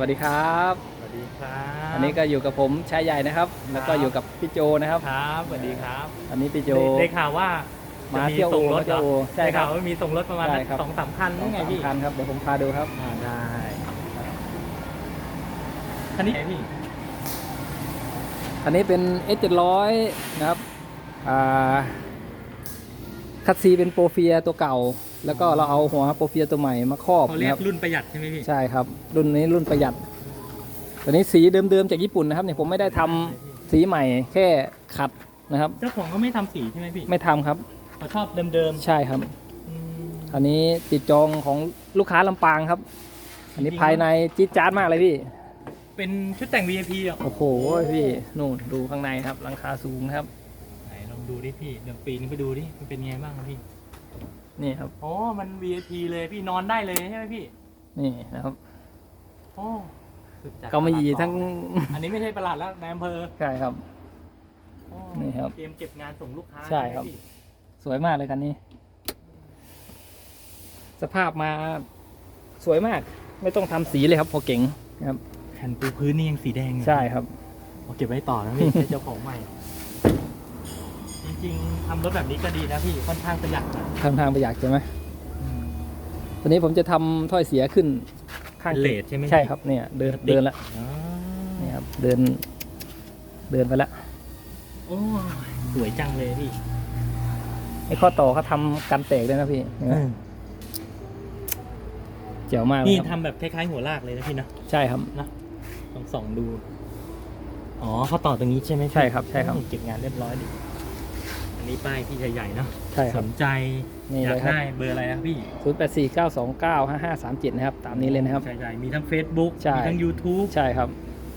วัสดีครับ สวัสดีครับอันนี้ก็อยู่กับผมชายใหญ่นะครับ แล้วก็อยู่กับพี่โจนะครับ ครับสวัสดีครับอันนี้พี่โจ ได้ได้ข่าวว่ามาจะเที่ยวส่งรถมาเที่ยวเหรอใช่ครับได้ข่าวว่ามีส่งรถประมาณใช่ครับ สองสามคันนี่ไงพี่สำคัญครับเดี๋ยวผมพาดูครับ อ่าได้คันนี้ไงพี่อันนี้เป็น S 7 0 0 นะครับอ่า คัตซีเป็นโปรเฟียตัวเก่า แล้วก็เราเอาหัวโปรเฟียตัวใหม่มาครอบเขาเรีนะยคกรับรุ่นประหยัดใช่ไหมพี่ใช่ครับ รุ่นนี้รุ่นประหยัดตัวนี้สีเดิมๆจากญี่ปุ่นนะครับเนี่ยผมไม่ได้ทำสีใหม่แค่ขัดนะครับ เจ้าของเขาไม่ทำสีใช่ไหมพี่ไม่ทำครับ เขาชอบเดิมใช่ครับ ๆอืมอันนี้ติดจองของลูกค้าลำปางครับ อันนี้จริงๆภายในจี๊ดจ๊าดมากเลยพี่ เป็นชุดแต่ง VIP อะโอ้โหพี่นู่นดูข้างในครับหลังคาสูงครับไหนลอง ดูดิพี่เดี๋ยวปีนไปดูดิมันเป็นไงบ้างครับพี่นี่ครับ อ๋อมัน VIP เลยพี่นอนได้เลยใช่ไหมพี่นี่นะครับโอ้สุดจัดก็มีทั้งอันนี้ไม่ใช่ประหลาดแล้วในอำเภอใช่ครับ โอ้นี่ครับเตรียมเก็บงานส่งลูกค้าใช่ครับ ไหมพี่สวยมากเลยคันนี้ สภาพมาสวยมาก ไม่ต้องทำสีเลยครับ พอเก๋งนะครับแผ่นปูพื้นนี่ยังสีแดงอยู่ใช่ครับ เอาเก็บไว้ต่อนะพี่ ให้เจ้าของใหม่จ ริงๆทำรถแบบนี้ก็ดีนะพี่ค่อนข้างประหยัดนะทางทางประหยัดใช่ไหมตอนนี้ผมจะทำถ้อยเสียขึ้นข้างเป็นเลทใช่ไหมใช่ครับเนี่ย เดินเดินละอ๋อนี่ครับเดิน เดินไปละโอ้ยสวยจังเลยพี่ไอ้ข้อต่อเขาทำกันแตกด้วยนะพี่เห็นไหมเจ๋วมากเลยนี่ครับทำแบบคล้ายๆหัวลากเลยนะพี่นะใช่ครับ ลองส่องดู อ๋อเขาต่อตรงนี้ใช่ไหมพี่ใช่ครับใช่ครับ โอ้เก็บงานเรียบร้อยดิอั นนี้ป้ายพี่ใหญ่ๆเนาะใช่คสรับ นใจนี่อยาเลกยครับ ได้เบอร์อะไรนะพี่ศูนย์แปดสี่เก้าสองเก้าห้าห้าสามเจ็ดนะครับ ตามนี้เลยนะครับ ใหญ่ๆมีทั้ง Facebook ใช่ มีทั้ง YouTube ใช่ครับ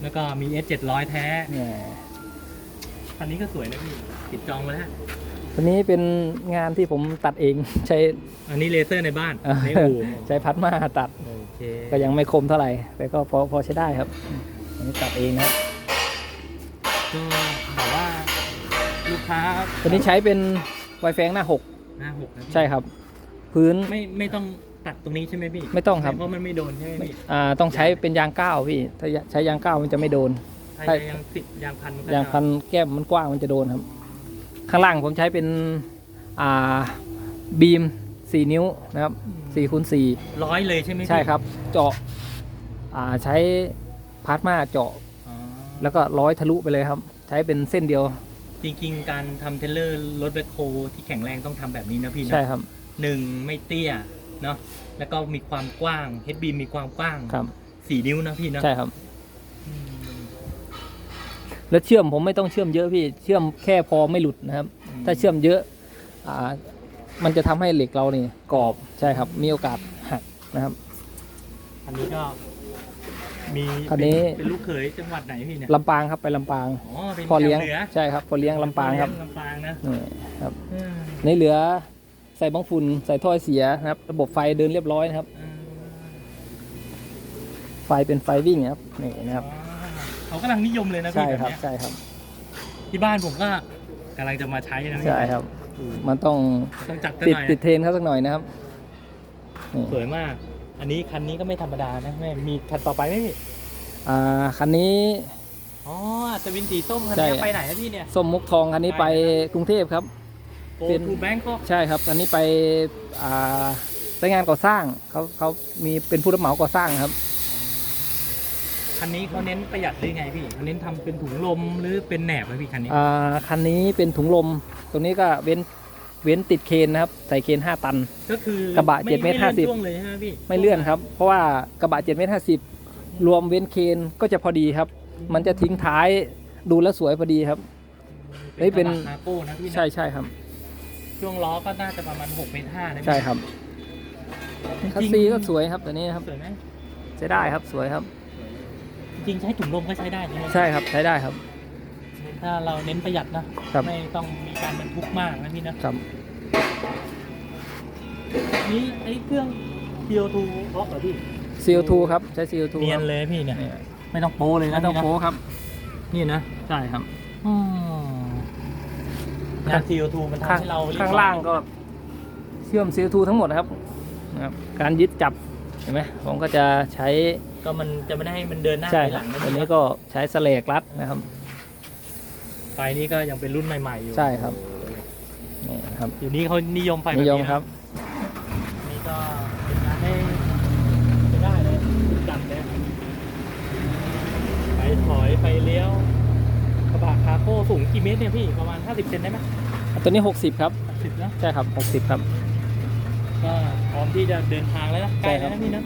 แล้วก็มี S 7 0 0 แท้เนี่ยคันนี้ก็สวยนะพี่ติดจองมาแล้ว ตัวนี้เป็นงานที่ผมตัดเอง ใช้ อันนี้เลเซอร์ในบ้านเอ่อในอู่ใช้พัดมาตัด โอเคก็ยังไม่คมเท่าไหร่ แต่ก็พอพอใช้ได้ครับอันนี้ตัดเองนะครับ ลูกค้าตัวนี้ใช้เป็นไวแฟงหน้าหกหน้าหกนะพี่ใช่ครับ พื้นไม่ไม่ต้องตัดตรงนี้ใช่ไหมพี่ไม่ต้องครับเพราะมันไม่โดนใช่ไหมพี่อ่าต้องใช้เป็นยางก้าวพี่ถ้าใช้ยางก้าวมันจะไม่โดนถ้าใช่ยางติดยางพันมัก็ยางพันแก้มมันกว้างมันจะโดนครับ ข้างล่างผมใช้เป็นอ่าบีม4นิ้วนะครับ4คูณ4ร้อยเลยใช่ไหมพี่ใช่ครับ เจาะอ่าใช้พาร์ทมาเจาะอ๋อแล้วก็ร้อยทะลุไปเลยครับ ใช้เป็นเส้นเดียว จริงๆ การทำเทรลเลอร์รถแบคโฮที่แข็งแรงต้องทำแบบนี้นะพี่นะใช่ครับหนึ่งไม่เตี้ยเนาะแล้วก็มีความกว้าง HB มีความกว้างครับสี่นิ้วนะพี่นะใช่ครับอืมแล้วเชื่อมผมไม่ต้องเชื่อมเยอะพี่เชื่อมแค่พอไม่หลุดนะครับ ถ้าเชื่อมเยอะอ่ามันจะทำให้เหล็กเรานี่กรอบใช่ครับ มีโอกาสหักนะครับ อันนี้ก็ มีอันนี้เป็นเป็นลูกเขยจังหวัดไหนพี่เนี่ยลำปางครับไปลำปางอ๋อเป็นพอเลี้ยงแถวหนือใช่ครับพอเลี้ยงลำปางครับเลี้ยลำปางนะนี่ครับอืมในเหลือใส่บังฝุ่นใส่ถ้อยเสียนะครับ ระบบไฟเดินเรียบร้อยนะครับ อืมไฟเป็นไฟวิ่งนะครับนี่นะครับ อ๋อเขากำลังนิยมเลยนะพี่ใช่แบบครับเนี้ยใช่ครับที่บ้านผมก็กำลังจะมาใช้นะพี่ใช่ครับ มันต้องต้องจัดกันติดหน่อยติดเทรนเขาสักหน่อยนะครับนี่สวยมาก อันนี้คันนี้ก็ไม่ธรรมดานะแม่มีคันต่อไปไหมพี่อ่าคันนี้อ๋อสวินสีส้มคันใช่นี้ไปไหนนะพี่เนี่ย ส้มมุกทองคันนี้ไปกรุงเทพครับ โกเป็น ทูแบงก์ก็ใช่ครับอันนี้ไปอ่าไปงานก่อสร้างเขาเขามีเป็นผู้รับเหมาก่อสร้างครับ คันนี้เขาเน้นประหยัดหรือไงพี่เขาเน้นทำเป็นถุงลมหรือเป็นแหนบไหมพี่คันนี้ อ่าคันนี้เป็นถุงลม ตรงนี้ก็เว้น เว้นติดเคนนะครับใส่เคน5ตัน ก็คือกระบะไ7เมตรไลื่อน50 ช่วงเลยใช่ไหมพี่ไม่เลื่อนครับ เพราะว่ากระบะ7เมตร50 รวมเว้นเคนก็จะพอดีครับ มันจะทิ้งท้ายดูแลวสวยพอดีครับ เฮ้ยเป็น กระบะนาโก้นะพี่นะใช่ใช่ครับ ช่วงล้อก็น่าจะประมาณ6เมตรห้านะพี่ใช่ครับคัสซีก็สวยครับตัวนี้ครับสวยไหมใช้ได้ครับสวยครับ จริงๆใช้ถุงลมก็ใช้ได้ใช่ไหมใช่ครับใช้ได้ครับ ถ้าเราเน้นประหยัดนะ ครับ ไม่ต้องมีการบรรทุกมากนะพี่นะครับ นี่ไอ้เครื่อง CO2 บล็อกเหรอพี่ CO2 ครับ ใช้ CO2 เนียคนรับเลยพี่เนี่ย เนี่ยไม่ต้องโป้เลยนะไม่ต้องพี่นะโค้ครับ นี่นะใช่ครับ อืมงาน CO2 มันทำข้างให้เราเรียบร้อยข้างล่างก็ เชื่อม CO2 ทั้งหมดนะครับนะครับ การยึดจับเห็นไหมผมก็จะใช้ก็มันจะไม่ได้ให้มันเดินหน้าใช่ไปคหรัลับงนะตัวพี่นี้นะก็ใช้สเลกรัดนะครับไฟนี้ก็ยังเป็นรุ่นใหม่ ๆ อยู่ใช่ครับนี่ครับอยู่นี้เขานิยมไฟแบบนินี้ยมครับนี่ก็เป็นงานได้ไม่ได้เลยจัดเลยไฟถอยไฟเลี้ยวกระบะคาร์โก้สูงกี่เมตรเนี่ยพี่ประมาณ 50เซนได้ไหมตัวนี้ 60 ครับสิบนะใช่ครับ 60 ครับ ก็พร้อมที่จะเดินทางแล้วนะใกล้ใช่ครัแล้วบนะพี่นะ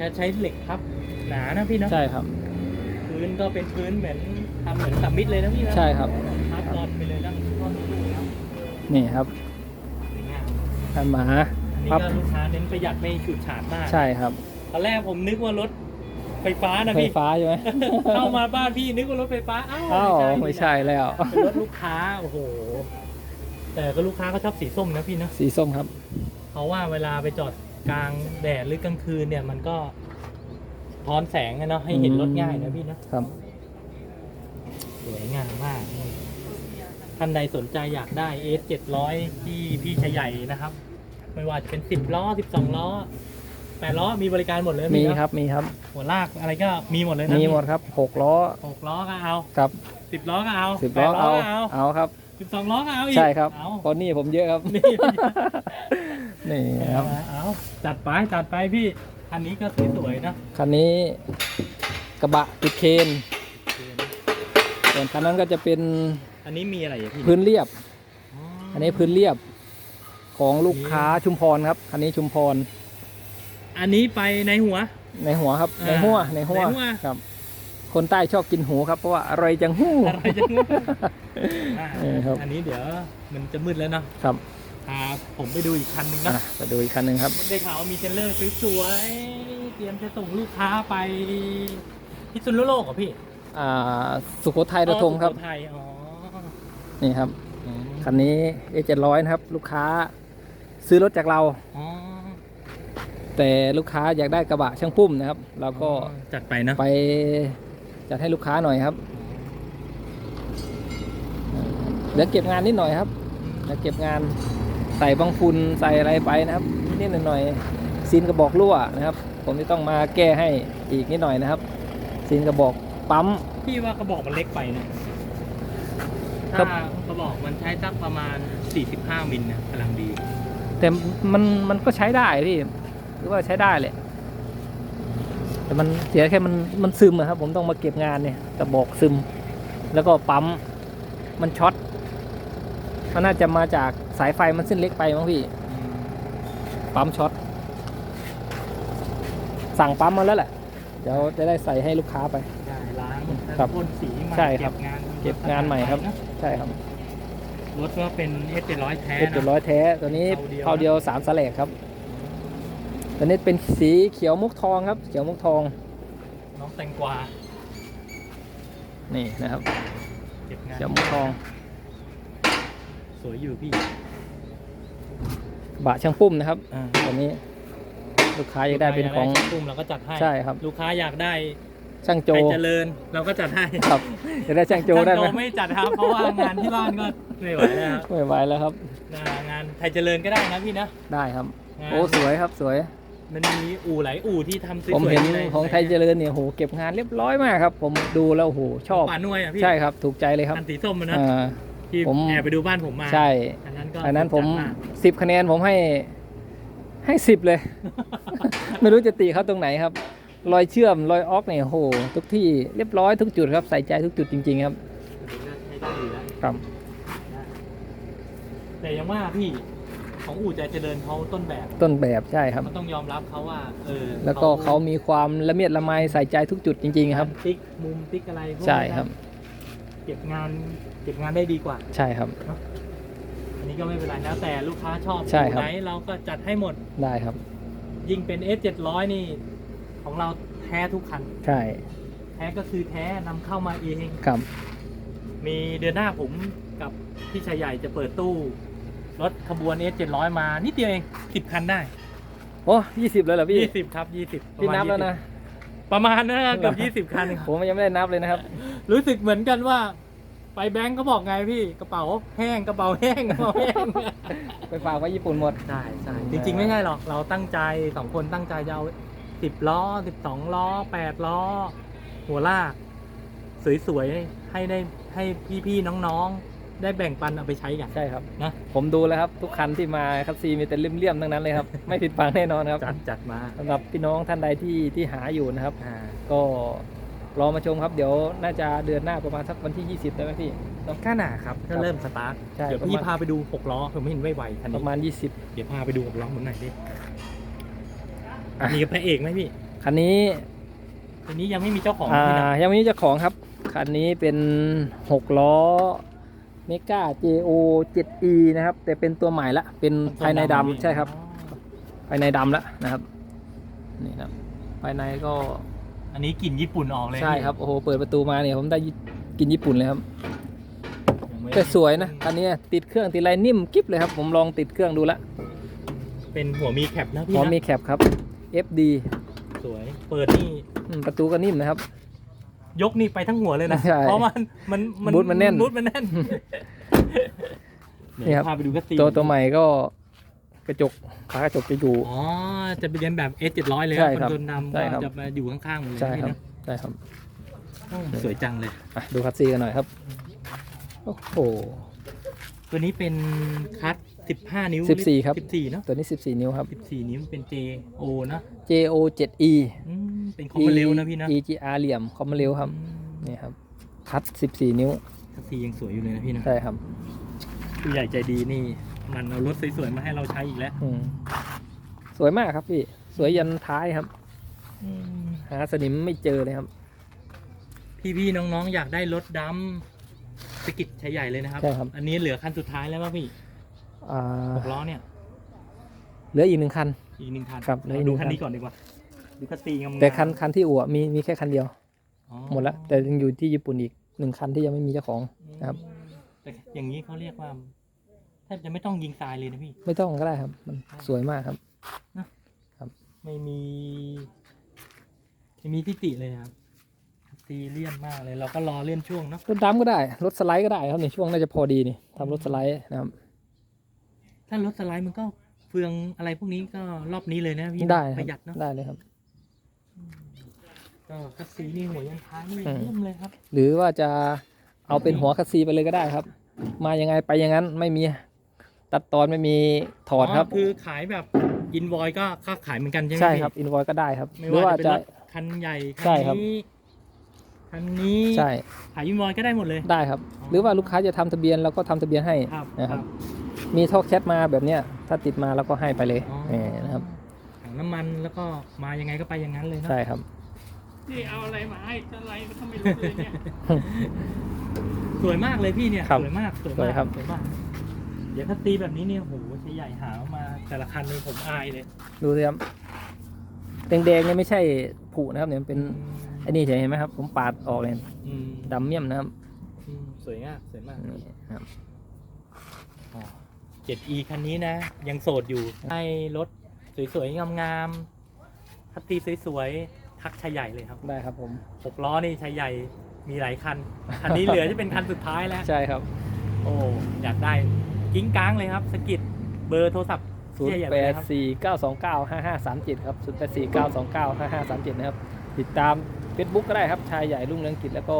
จะใช้เหล็กทับ หนานะพี่นะใช่ครับ พื้นก็เป็นพื้นเหมือน ทำเหมือนสัมมิดเลยนะพี่นะใช่ครับทับรอนไปเลยนะท่อนลูกนะนี่ครับสวยงามอันหมาอันนี้ครับก็ลูกค้าเน้นประหยัดไม่ฉูดฉาดมากใช่ครับตอนแรกผมนึกว่ารถไฟฟ้านะไฟพี่ ฟ้าใช่ไหม เข้ามาบ้านพี่นึกว่ารถไฟฟ้าอ้าวอ้าวไม่ใช่แล้ว เป็นรถลูกค้าโอ้โห แต่ก็ลูกค้าก็ชอบสีส้มนะพี่นะสีส้มครับ เพราะว่าเวลาไปจอดกลางแดดหรือกลางคืนเนี่ยมันก็ทอนแสงอะเนาะให้เห็นรถง่ายนะพี่นะครับ สวยงามมาก ท่านใดสนใจอยากได้ S 700 ที่พี่ชายใหญ่นะครับ ไม่ว่าจะเป็น 10 ล้อ 12 ล้อ 8 ล้อมีบริการหมดเลยมีพี่นะครับมีครับ หัวลากอะไรก็มีหมดเลยนะมีหมดครับหกล้อหกล้อก็เอาครับสิบล้อก็เอาสิบล้อแปดเอาก็เอาเอาครับ สิบสองล้อก็เอาอีกใช่ครับเอาเพราะหนี่ผมเยอะครับ นี่ นี่ครับ เอาจัดไปจัดไปพี่คันนี้ก็สวยๆนะ คันนี้กระบะติดเคน ส่วนคันนั้นก็จะเป็นอันนี้มีอะไรอะพี่พื้นเรียบอ๋ออันนี้พื้นเรียบของลูกค้าชุมพรครับ คันนี้ชุมพร อันนี้ไปในหัว ในหัวครับอ่าในหัวในหัวในหัวครับ คนใต้ชอบกินหูครับเพราะว่าอร่อยจังหู้อะไรจังวะอะเออครับอันนี้เดี๋ยวมันจะมืดแล้วเนาะครับพาผมไปดูอีกคันหนึ่งอะนะไปดูอีกคันหนึ่งครับได้ข่าวว่ามีเทรลเลอร์สวยๆเตรียมจะส่งลูกค้าไปพิษณุโลกเหรอพี่ อ่าสุโขทัยระทงครับอ๋อสุโขทัยอ๋อนี่ครับอืมคันนี้เอเจ็ดร้อยนะครับ ลูกค้าซื้อรถจากเรา อ๋อ แต่ลูกค้าอยากได้กระบะช่างปุ้มนะครับ เราก็จัดไปนะไปจัดให้ลูกค้าหน่อยครับเดี๋ยวเก็บงานนิดหน่อยครับเดี๋ยวเก็บงานใส่บังฟุนใส่อะไรไปนะครับนิดๆหน่อยๆซีนกระบอกรั่วนะครับ ผมจะต้องมาแก้ให้อีกนิดหน่อยนะครับซีนกระบอก ปั๊ม พี่ว่ากระบอกมันเล็กไปนะครัถ้าบ กระบอกมันใช้สักประมาณ 45 มิลนะกำลังดี แต่มันมันก็ใช้ได้พี่หรือว่าใช้ได้แหละแต่มันเสียแค่มันมันซึมอะครับ ผมต้องมาเก็บงานเนี่ยกระบอกซึม แล้วก็ปั๊มมันช็อตมันน่าจะมาจากสายไฟมันเส้นเล็กไปมั้งพี่ ปั๊มช็อตสั่งปั๊มมาแล้วแหละ เดี๋ยวจะได้ใส่ให้ลูกค้าไปได้ล้าง ครับพ่นสีใหม่ใช่ครับเก็บงานเก็บงานใหม่ครับ ใช่ครับรถก็เป็น S 700แท้เจ็ดจุดนะร้อยแท้ตัวนี้เท่าเดียวเท่าเดียวสามสแลกครับตัวนี้เป็นสีเขียวมุกทองครับ เขียวมุกทองน้องแตงกวานี่นะครับ เก็บงานเขียวมุกทองสวยอยู่พี่บะช่างปุ้มนะครับอ่าตัวนี้ลูกค้าอยากได้เป็นของยากได้ตุ้มเราก็จัดให้ใช่ครับ ลูกค้าอยากได้ ช่างโจไทยเจริญเราก็จัดให้ครับอยากได้ช่างโจได้ไหมช่างไม่จัดครับ เพราะว่างานที่บ้านก็ไม่ไหวแล้วครับไม่ไหวแล้วครับงานไทยเจริญก็ได้นะพี่นะ ได้ครับงานโอ้สวยครับสวย มันมีอู่หลายอู่ที่ทำสวยๆผมเห็นใของไทยเจริญเนี่ยโหเก็บงานเรียบร้อยมากครับ ผมดูแล้วโหชอบป่านุ่ยอะพี่ใช่ครับถูกใจเลยครับอันสีส้มมันนะอ่าที่ผมแอบไปดูบ้านผมมาใช่อันนั้นก็อันนั้นผมจัดากสิบคะแนนผมให้ให้สิบเลย ไม่รู้จะตีเขาตรงไหนครับ รอยเชื่อมรอยออกเนี่ยโหทุกที่เรียบร้อยทุกจุดครับใส่ใจทุกจุดจริง ๆ ครับใช้ได้อยู่แล้วครับนะแต่ยังว่าพี่ของอู่ใจเจริญเขาต้นแบบต้นแบบใช่ครับมันต้องยอมรับเขาว่าเออแล้วก็เขามีความละเมียดละไมใส่ใจทุกจุดจริง ๆ ครับ ติ๊กมุมติ๊กอะไรพวกนี้นะใช่ครับ เก็บงานเก็บงานได้ดีกว่า ใช่ครับอันนี้ก็ไม่เป็นไรแล้วแต่ลูกค้าชอบใช่ครับไหนเราก็จัดให้หมดได้ครับ ยิ่งเป็น S 700 นี่ ของเราแท้ทุกคัน ใช่แท้ก็คือแท้นำเข้ามาเอง ครับ มีเดือนหน้าผมกับพี่ชายใหญ่จะเปิดตู้ รถขบวน S 700 มานิดเดียวเองสิบคันได้ โอ้ยี่สิบเลยเหรอพี่ยี่สิบครับยี่สิบพี่นับแล้วนะ ประมาณนะเกือบยี่สิบ20 คันผมยังไม่ได้นับเลยนะครับ รู้สึกเหมือนกันว่า ไปแบงก์ก็บอกไงพี่กระเป๋าแห้งกระเป๋าแห้งกระเป๋าแห้ง ไปฝากไว้ญี่ปุ่นหมด ใช่ใช่จริงๆ ไม่ใช่หรอกเราตั้งใจสองคนตั้งใจจะเอา สิบล้อสิบสองล้อแปดล้อ หัวลาก สวยๆ ให้ได้ให้พี่ๆน้องๆ ได้แบ่งปันเอาไปใช้กัน ใช่ครับ นะ ผมดูแล้วครับ ทุกคันที่มาคัสซีมีแต่เลี่ยมๆทั้งนั้นเลยครับ ไม่ผิดฝังแน่นอนครับจัดจัดมาสำหรับพี่น้องท่านใดที่ที่หาอยู่นะครับ อ่าก็รอมาชมครับเดี๋ยวน่าจะเดือนหน้าประมาณสักวันที่ 20ได้ไหมพี่เนอะข้าหนาครับก็เริ่มสตาร์ท ใช่เดี๋ยวประพี่มาณ พาไปดูหกล้อผมเห็นไวๆคันปนี้ ระมาณเดี๋ยวพาไปดูหกล้อหมุนหน่อยดิ อะมีพระเอกไหมพี่20คันนี้คันนี้ยังไม่มีเจ้าของอ่าพี่นะยังไม่มีเจ้าของครับ คันนี้เป็น 6 ล้อเมกา JO 7E นะครับ แต่เป็นตัวใหม่ละเป็นภายในดำใช่ครับภายในดำแล้วนะครับนี่ครับภายในก็อันนี้กลิ่นญี่ปุ่นออกเลยใช่ครับโอ้โหเปิดประตูมาเนี่ยผมได้กินญี่ปุ่นเลยครับ ยังไม่แต่สวยนะคันนี้ติดเครื่องติดอะไรนิ่มกิ๊บเลยครับ ผมลองติดเครื่องดูละเป็นหัวมีแคปนะพี่พร้อมนะมีแคปครับ FD สวย เปิดนี่ อืมประตูก็นิ่มนะครับ ยกนี่ไปทั้งหัวเลยนะ ใช่เพราะมันมันบูทมันแน่นบูทมันแน่นนี่ครับพาไปดูกระตีตัวตัวใหม่ก็กระจกฝากระจกจะอยู่ อ๋อ จะไปเรียนแบบ S 7 0 0เลยใช่คครับนโดนดำใช่ครับก็จะมาอยู่ข้างๆหมดเลยใช่นะครับใช่ครับพี่นะสวยจังเลย อะดูคัสซีกันหน่อยครับ โอ้โห ตัวนี้เป็นคัท15 นิ้ว14ครับ 14เนอะตัวนี้ 14 นิ้วครับ 14 นิ้วเป็น JO นะ JO 7E อืมเป็นคอมมาเร็วนะพี่นะ EGR เหลี่ยมคอมมาเร็วครับอืมนี่ครับคัด14 นิ้วคัทซียังสวยอยู่เลยนะพี่นะใช่ครับผู้ใหญ่ใจดีนี่ มันเอารถสวยๆมาให้เราใช้อีกแล้วอืมสวยมากครับพี่ สวยยันท้ายครับอืมหาสนิมไม่เจอเลยครับ พี่ๆน้องๆอยากได้รถดำ สกิดใช้ใหญ่เลยนะครับ ใช่ครับ อันนี้เหลือคันสุดท้ายแล้วป่ะพี่อ่าหกล้อเนี่ย เหลืออีกหนึ่งคัน อีกหนึ่งคันครับเหลืออีกเอาดูหนึ่งคัคัน นนี้ก่อนดีกว่า ดูคัสซีงามๆแต่คันคันที่อู่อะมีมีแค่คันเดียว อ๋อหมดละแต่ยังอยู่ที่ญี่ปุ่นอีกหนึ่งคันที่ยังไม่มีเจ้าของนะครับ แต่อย่างนี้เขาเรียกว่าแทบจะไม่ต้องยิงทรายเลยนะพี่ ไม่ต้องก็ได้ครับ มันสวยมากครับ ไม่มี ไม่มีทิฏฐิเลยนะครับคัส ซีเลี่ยนมากเลย เราก็รอเลื่อนช่วงเนาะรถดำก็ได้ รถสไลด์ก็ได้ครับในช่วงน่าจะพอดีนี่ทำรถสไลด์นะครับ ถ้ารถสไลด์มันก็เฟืองอะไรพวกนี้ก็รอบนี้เลยนะพี่ได้คปรับระหยัดเนาะได้เลยครับก็คัสซีนี่หัวยังท้ายนี่อืมเยี่ยมเลยครับ หรือว่าจะเอาเป็นหัวคัสซีไปเลยก็ได้ครับ มายังไงไปอย่างนั้นไม่มีตัดตอนไม่มีถอดครับ คือขายแบบอินวอยก็ค่าขายเหมือนกันใช่ไหมใช่พี่ครับอินวอยก็ได้ครับไม่หรือว่าว่าจะเป็นจะรถคันใหญ่คัใช่ครับ นี้ คันนี้ใช่ขายอินวอยก็ได้หมดเลย ได้ครับ หรือว่าลูกค้าจะทำทะเบียนเราก็ทำทะเบียนให้ครับนะครับ มีท่อแคทมาแบบเนี้ยถ้าติดมาเราก็ให้ไปเลยอ๋อนี่นะครับถังน้ำมันแล้วก็มายังไงก็ไปอย่างนั้นเลยเนอะใช่ครับนี่เอาอะไรมาให้อะไรก็ไม่รู้เลยเนี่ยสวยมากเลยพี่เนี่ยครับสวยมากสวยสวยมากครับสวยมากเดี๋ยวถ้าตีแบบนี้เนี่ยโหใช้ใหญ่หามาแต่ละคันเลยผมอายเลย ดูสิครับแดงๆเนี่ยไม่ใช่ผุนะครับเนี่ยมันเป็นไอ้นี่เห็นไหมครับ ผมปาดออกเลยอืมดำเมี่ยมนะครับอืมสวยมากสวยมากนี่ครับ เจ็ดอีคันนี้นะ ยังโสดอยู่ให้รถสวยๆ งามๆถ้าตีสวยๆ ทักชายใหญ่เลยครับได้ครับผม หกล้อนี่ชายใหญ่มีหลายคัน คันนี้เหลือจะเป็นคันสุดท้ายแล้ว ใช่ครับโอ้อยากได้กิ้งก้างเลยครับสกิดเบอร์โทรศัพท์0เสียใหญ่8ไปเลยครับ4 9 2 9 5 5 3 7ครับ0 8 4 9 2 9 5 5 3 7นะครับ ติดตาม Facebook ก็ได้ครับชายใหญ่รุ่งเรืองกิจแล้วก็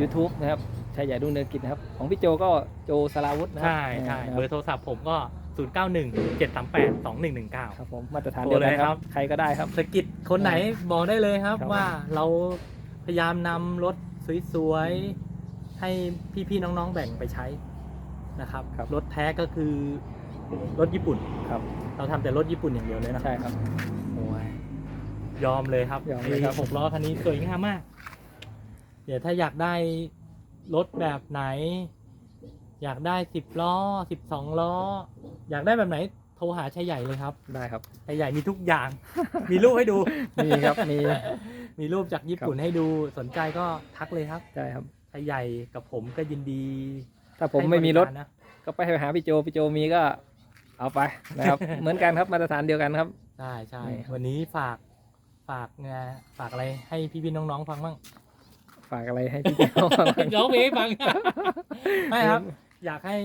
YouTube นะครับชายใหญ่รุ่งเรืองกิจนะครับของพี่โจก็โจสลาวุธนะครัใช่ใช่นะคเบรัอร์โทรศัพท์ผมก็ 0 9 1 7 3 8 2 1 1 9 ครับผมมาตรฐานโทรเดียวกันเลยคครัรับบใครก็ได้ครับสกิดคนไหนบอกได้เลยครับครับว่าเราพยายามนำรถสวยๆ ให้พี่ๆน้องๆแบ่งไปใช้นะครับ รถแท้ก็คือรถญี่ปุ่นครับ เราทำแต่รถญี่ปุ่นอย่างเดียวเลยนะใช่ครับโอ้ย ยอมเลยครับยอมเลยครับไอ้หกล้อคันนี้สวยงามมาก เดี๋ยวถ้าอยากได้รถแบบไหน อยากได้สิบล้อสิบสองล้อ อยากได้แบบไหนโทรหาชายใหญ่เลยครับได้ครับชายใหญ่มีทุกอย่าง มีรูปให้ดูมีครับมีมีรูปจากญี่ปุ่นให้ดูสนใจก็ทักเลยครับใช่ครับชายใหญ่กับผมก็ยินดี ถ้าผมไม่มีรถให้บกานะก็ไปหาพี่โจพี่โจมีก็เอาไปนะครับ เหมือนกันครับมาตรฐานเดียวกันครับ ใช่ใช่นี่ครับวันนี้ฝาก ฝากงานฝากอะไรให้พี่ๆน้องๆฟังบ้าง ฝากอะไรให้พี่แก้วบ้าง ร้องเพลงให้ฟัง ไม่ครับ อยากให้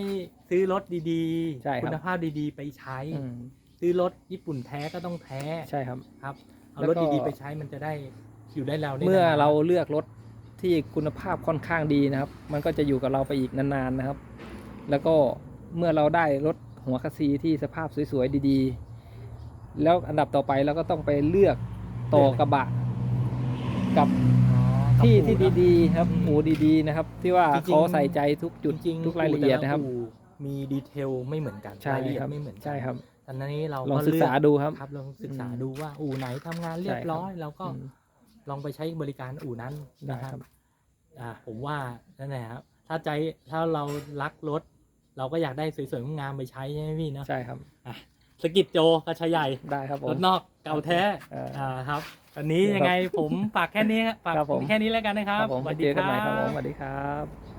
ซื้อรถดีใช่ครับ คุณภาพดีๆ ไปใช้ อืมซื้อรถญี่ปุ่นแท้ก็ต้องแท้ใช่ครับ ครับเอาแล้วรถก็ ดีๆไปใช้มันจะได้อยู่ได้เราได้เมื่อนนๆเราเลือกรถที่คุณภาพค่อนข้างดีนะครับ มันก็จะอยู่กับเราไปอีกนานๆนะครับ แล้วก็เมื่อเราได้รถหัวคัสซีที่สภาพสวยๆดีๆ แล้วอันดับต่อไปเราก็ต้องไปเลือก ต่อกระบะ กับอ๋อกับที่ปู่ที่เนอะดีๆ ครับอืมอู่ดีๆนะครับ ที่ว่าจริงๆเขาใส่ใจทุกจุดจริงๆทุกรายละเอียดแต่นะครับอู่มีดีเทลไม่เหมือนกันใช่รายละเอียดครับไม่เหมือนกันใช่ครับตอนนี้เราลองก็ศึกษาเลืดูครับครับลองศึกษาอืมดูว่าอู่ไหนทำงานเรียบร้อยเราก็อืมลองไปใช้บริการอู่นั้นได้นะคครัรับบอ่าผมว่านั่นแหละครับถ้าใจถ้าเรารักรถ เราก็อยากได้สวยๆงามๆไปใช้ใช่ไหมพี่เนาะใช่ครับอะ สกิดโจกระชายใหญ่ได้ครับผรม ถนอกเก่าแท้เอออ่าครับวันนี้ครับยังไงผมฝากแค่นี้ครับฝากครับผม แค่นี้แล้วกันนะครับครับผมสวัสเจดีอคกันรัใหม่ครับผมบสวัสดีครับ